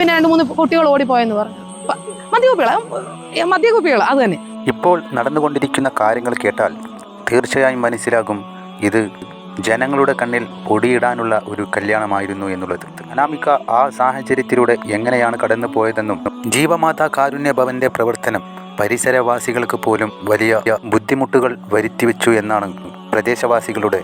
പിന്നെ രണ്ട് മൂന്ന് കുട്ടികൾ ഓടിപ്പോയെന്ന് പറഞ്ഞു. മദ്യകുപ്പികൾ മദ്യകുപ്പികൾ അത് തന്നെ. ഇപ്പോൾ നടന്നുകൊണ്ടിരിക്കുന്ന കാര്യങ്ങൾ കേട്ടാൽ തീർച്ചയായും മനസ്സിലാകും ഇത് ജനങ്ങളുടെ കണ്ണിൽ പൊടിയിടാനുള്ള ഒരു കല്യാണമായിരുന്നു എന്നുള്ളത്. അനാമിക ആ സാഹചര്യത്തിലൂടെ എങ്ങനെയാണ് കടന്നു പോയതെന്നും ജീവമാതാ കാരുണ്യ ഭവന്റെ പ്രവർത്തനം പരിസരവാസികൾക്ക് പോലും വലിയ ബുദ്ധിമുട്ടുകൾ വരുത്തിവെച്ചു എന്നാണ് പ്രദേശവാസികളുടെ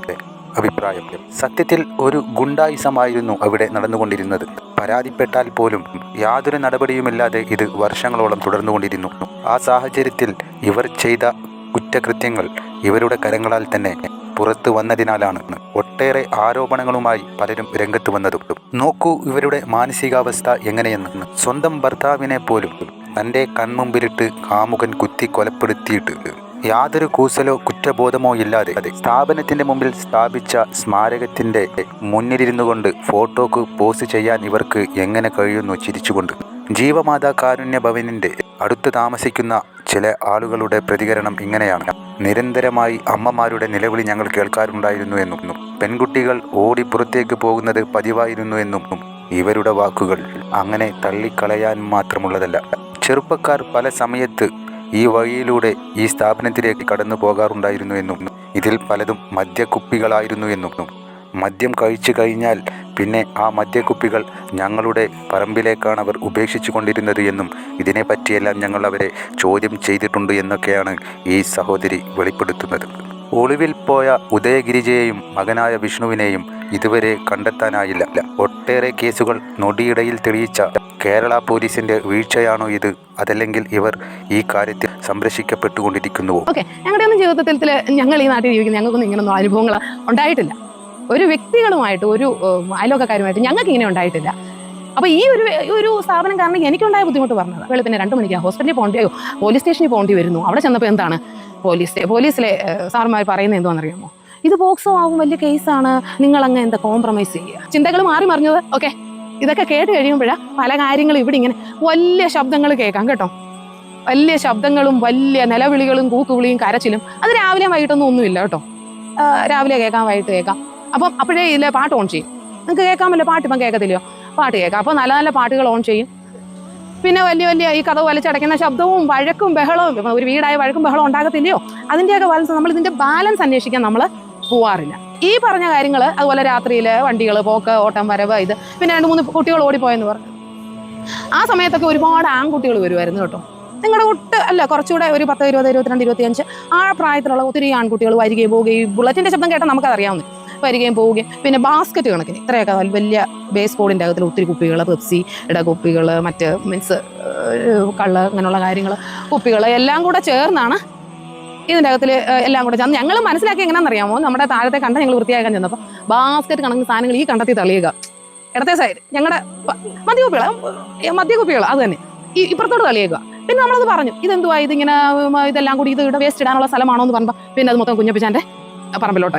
അഭിപ്രായം. സത്യത്തിൽ ഒരു ഗുണ്ടായിസമായിരുന്നു അവിടെ നടന്നുകൊണ്ടിരുന്നത്. പരാതിപ്പെട്ടാൽ പോലും യാതൊരു നടപടിയുമില്ലാതെ ഇത് വർഷങ്ങളോളം തുടർന്നുകൊണ്ടിരുന്നു. ആ സാഹചര്യത്തിൽ ഇവർ ചെയ്ത കുറ്റകൃത്യങ്ങൾ ഇവരുടെ കരങ്ങളാൽ തന്നെ പുറത്തു വന്നതിനാലാണ് ഒട്ടേറെ ആരോപണങ്ങളുമായി പലരും രംഗത്ത് വന്നതും. നോക്കൂ ഇവരുടെ മാനസികാവസ്ഥ എങ്ങനെയെന്ന്. സ്വന്തം ഭർത്താവിനെ പോലും തന്റെ കൺമുമ്പിലിട്ട് കാമുകൻ കുത്തി കൊലപ്പെടുത്തിയിട്ട് യാതൊരു കൂസലോ കുറ്റബോധമോ ഇല്ലാതെ സ്ഥാപനത്തിന്റെ മുമ്പിൽ സ്ഥാപിച്ച സ്മാരകത്തിന്റെ മുന്നിലിരുന്നു കൊണ്ട് ഫോട്ടോക്ക് പോസ്റ്റ് ചെയ്യാൻ ഇവർക്ക് എങ്ങനെ കഴിയുന്നു ചിരിച്ചുകൊണ്ട്. ജീവമാതാ കാരുണ്യ ഭവനിന്റെ അടുത്ത് താമസിക്കുന്ന ചില ആളുകളുടെ പ്രതികരണം ഇങ്ങനെയാണ്. നിരന്തരമായി അമ്മമാരുടെ നിലവിളി ഞങ്ങൾ കേൾക്കാറുണ്ടായിരുന്നു എന്നും പെൺകുട്ടികൾ ഓടി പുറത്തേക്ക് പോകുന്നത് പതിവായിരുന്നു എന്നും ഇവരുടെ വാക്കുകൾ അങ്ങനെ തള്ളിക്കളയാൻ മാത്രമുള്ളതല്ല. ചെറുപ്പക്കാർ പല സമയത്ത് ഈ വഴിയിലൂടെ ഈ സ്ഥാപനത്തിലേക്ക് കടന്നു പോകാറുണ്ടായിരുന്നു എന്നും ഇതിൽ പലതും മദ്യക്കുപ്പികളായിരുന്നു എന്നും. മദ്യം കഴിച്ചു കഴിഞ്ഞാൽ പിന്നെ ആ മദ്യക്കുപ്പികൾ ഞങ്ങളുടെ പറമ്പിലേക്കാണ് അവർ ഉപേക്ഷിച്ചു കൊണ്ടിരുന്നത് എന്നും ഇതിനെപ്പറ്റിയെല്ലാം ഞങ്ങൾ അവരെ ചോദ്യം ചെയ്തിട്ടുണ്ട് എന്നൊക്കെയാണ് ഈ സഹോദരി വെളിപ്പെടുത്തുന്നത്. ഒളിവിൽ പോയ ഉദയഗിരിജയെയും മകനായ വിഷ്ണുവിനെയും ഇതുവരെ കണ്ടെത്താനായില്ല. ഒട്ടേറെ കേസുകൾ നൊടിയിടയിൽ തെളിയിച്ച കേരള പോലീസിന്റെ വീഴ്ചയാണോ ഇത്? അതല്ലെങ്കിൽ ഇവർ ഈ കാര്യത്തിൽ സംരക്ഷിക്കപ്പെട്ടുകൊണ്ടിരിക്കുന്നുവോ ഞങ്ങളുടെ ഒന്നും ജീവിതത്തിൽ ഞങ്ങൾ ഈ നാട്ടിൽ ജീവിക്കുന്ന ഞങ്ങൾക്കൊന്നും ഇങ്ങനൊന്നും അനുഭവങ്ങൾ ഉണ്ടായിട്ടില്ല. ഒരു വ്യക്തികളുമായിട്ട് ഒരു അയലോകക്കാരുമായിട്ട് ഞങ്ങൾക്ക് ഇങ്ങനെ ഉണ്ടായിട്ടില്ല. അപ്പോൾ ഈ ഒരു ഒരു സ്ഥാപനം കാരണം എനിക്കുണ്ടായ ബുദ്ധിമുട്ട് പറഞ്ഞത്. പിന്നെ രണ്ട് മണിക്ക് ഹോസ്പിറ്റലിൽ പോകേണ്ടിയോ പോലീസ് സ്റ്റേഷനിൽ പോകേണ്ടി വരുന്നു. അവിടെ ചെന്നപ്പോൾ എന്താണ്? പോലീസ് പോലീസിലെ സാറന്മാർ പറയുന്നത് എന്താണെന്നറിയാമോ ഇത് ബോക്സോ ആവും വലിയ കേസാണ് നിങ്ങൾ അങ്ങ് എന്താ കോംപ്രമൈസ് ചെയ്യുക? ചിന്തകൾ മാറി മറിഞ്ഞത്? ഓക്കെ ഇതൊക്കെ കേട്ട് കഴിയുമ്പോഴാണ് പല കാര്യങ്ങളും ഇവിടെ ഇങ്ങനെ വലിയ ശബ്ദങ്ങൾ കേൾക്കാം കേട്ടോ. വലിയ ശബ്ദങ്ങളും വലിയ നിലവിളികളും കൂക്കുവിളിയും കരച്ചിലും അത് രാവിലെ വൈകിട്ടൊന്നും ഒന്നുമില്ല കേട്ടോ. രാവിലെ കേൾക്കാം വൈകിട്ട് കേൾക്കാം. അപ്പം അപ്പോഴേ ഇതിലെ പാട്ട് ഓൺ ചെയ്യും. നിങ്ങൾക്ക് കേൾക്കാമല്ലോ പാട്ട് ഇപ്പം കേൾക്കത്തില്ലയോ? പാട്ട് കേൾക്കാം. അപ്പോൾ നല്ല നല്ല പാട്ടുകൾ ഓൺ ചെയ്യും. പിന്നെ വലിയ വലിയ ഈ കഥ വലിച്ചടയ്ക്കുന്ന ശബ്ദവും വഴക്കും ബഹളവും ഒരു വീടായ വഴക്കും ബഹളവും ഉണ്ടാകത്തില്ലയോ? അതിന്റെയൊക്കെ ബാലൻസ് നമ്മൾ ഇതിന്റെ ബാലൻസ് അന്വേഷിക്കാൻ നമ്മൾ പോവാറില്ല. ഈ പറഞ്ഞ കാര്യങ്ങൾ അതുപോലെ രാത്രിയിൽ വണ്ടികൾ പോക്ക് ഓട്ടം വരവ് ഇത് പിന്നെ രണ്ട് മൂന്ന് കുട്ടികൾ ഓടിപ്പോയെന്ന് പറഞ്ഞു. ആ സമയത്തൊക്കെ ഒരുപാട് ആൺകുട്ടികൾ വരുമായിരുന്നു കേട്ടോ. നിങ്ങളുടെ ഒട്ട് അല്ല കുറച്ചുകൂടെ ഒരു പത്ത് ഇരുപത് ഇരുപത്തിരണ്ട് ഇരുപത്തിയഞ്ച് ആ പ്രായത്തിലുള്ള ഒത്തിരി ആൺകുട്ടികൾ വരികയും പോവുകയും ബുള്ളറ്റിന്റെ ശബ്ദം കേട്ടാൽ നമുക്കതറിയാവുന്നത് വരികയും പോവുകയും പിന്നെ ബാസ്ക്കറ്റ് കണക്കിന് ഇത്രയൊക്കെ വലിയ ബേസ് ബോർഡിന്റെ അകത്തിൽ ഒത്തിരി കുപ്പികൾ പെപ്സി ഇട കുപ്പികൾ മറ്റ് മീൻസ് കള്ള് അങ്ങനെയുള്ള കാര്യങ്ങൾ കുപ്പികൾ എല്ലാം കൂടെ ചേർന്നാണ് ഇതിന്റെ അകത്തിൽ എല്ലാം കൂടെ ചെന്ന് ഞങ്ങൾ മനസ്സിലാക്കി എങ്ങനെയാണെന്നറിയാമോ നമ്മുടെ താഴത്തെ കണ്ട ഞങ്ങൾ വൃത്തിയാക്കാൻ ചെന്നപ്പോൾ ബാസ്ക്കറ്റ് കണക്ക് സാധനങ്ങൾ ഈ കണ്ടെത്തി തള്ളിയുക ഇടത്തെ സൈഡ് ഞങ്ങളുടെ മദ്യകുപ്പികൾ മദ്യകുപ്പികൾ അത് തന്നെ. ഈ ഇപ്പുറത്തോട്ട് തള്ളിയേക്കുക പിന്നെ നമ്മളത് പറഞ്ഞു ഇതെന്തുവാ? ഇതിങ്ങനെ ഇതെല്ലാം കൂടി ഇത് ഇവിടെ വേസ്റ്റ് ഇടാനുള്ള സ്ഥലമാണോ എന്ന് പറഞ്ഞപ്പോൾ പിന്നെ അത് മൊത്തം കുഞ്ഞപ്പിച്ചാന്റെ പറമ്പിലോട്ടായി.